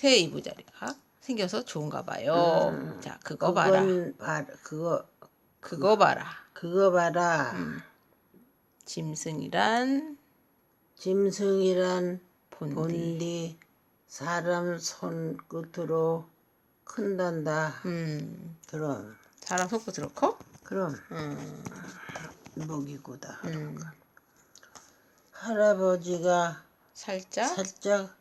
새 이부자리가 생겨서 좋은가 봐요. 자, 그거 봐라. 그건 봐 그거 그거 봐라. 그거 봐라. 짐승이란 짐승이란 본디. 본디 사람 손 끝으로 큰단다. 음, 그럼 사람 손끝으로 커? 그럼 음, 먹이고다. 음. 할아버지가 살짝 살짝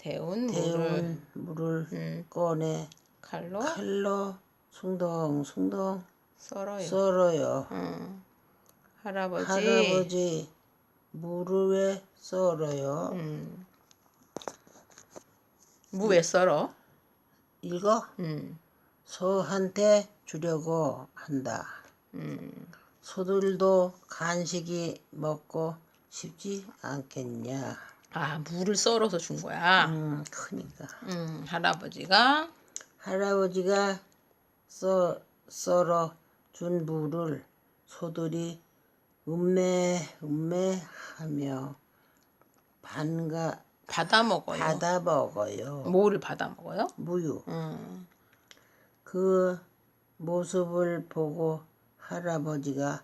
데운 물을 데운 물을 음, 꺼내 칼로 칼로 숭덩숭덩 썰어요. 썰어요. 음. 할아버지, 할아버지 물을 왜 썰어요? 음. 무왜 썰어? 이거 음, 소한테 주려고 한다. 음. 소들도 간식이 먹고 싶지 않겠냐. 아, 무를 썰어서 준 거야. 음, 크니까. 음, 할아버지가 할아버지가 썰, 썰어 준 물을 소들이 음메 음메 하며 반가 받아 먹어요. 받아 먹어요. 뭐를 받아 먹어요? 무유. 음, 그 모습을 보고 할아버지가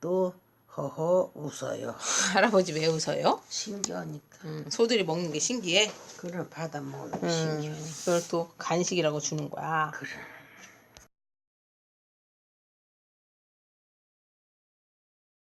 또 허허 웃어요. 할아버지 왜 웃어요? 신기하니까. 음, 소들이 먹는 게 신기해. 그걸 받아 먹는 게 음, 신기해. 그걸 또 간식이라고 주는 거야. 그래.